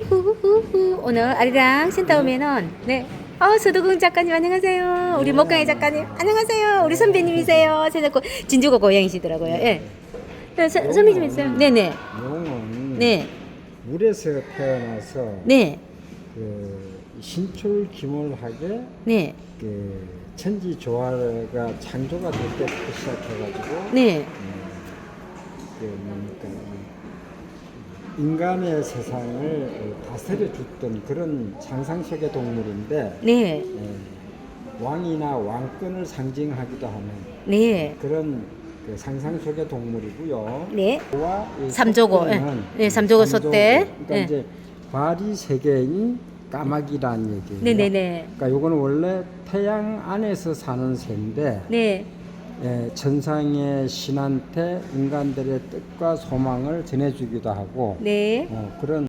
후후후후. 오늘 아리랑 오면은 네. 어, 서두궁 작가님 안녕하세요. 우리 목강의 작가님 안녕하세요. 우리 선배님이세요. 제자고 진주고 고향이시더라고요. 예. 네, 서- 선배 좀 있어요. 네네. 용은 네. 물에서 태어나서 네. 그 신출기몰하게 네. 그 천지 조화가 창조가 될 때부터 시작해가지고 네. 음, 그 뭡니까 이 인간의 세상을 다스려 줬던 그런 상상세계 동물인데 네. 예, 왕이나 왕권을 상징하기도 하는 네. 그런 그 상상 속의 동물이고요. 네. 와이 삼조고, 예. 네, 삼조고 소떼. 그러니까 예. 이제 발이 세 개인 까마귀란 얘기예요. 네네네. 그러니까 요거는 원래 태양 안에서 사는 새인데 네. 예, 천상의 신한테 인간들의 뜻과 소망을 전해주기도 하고 네. 어, 그런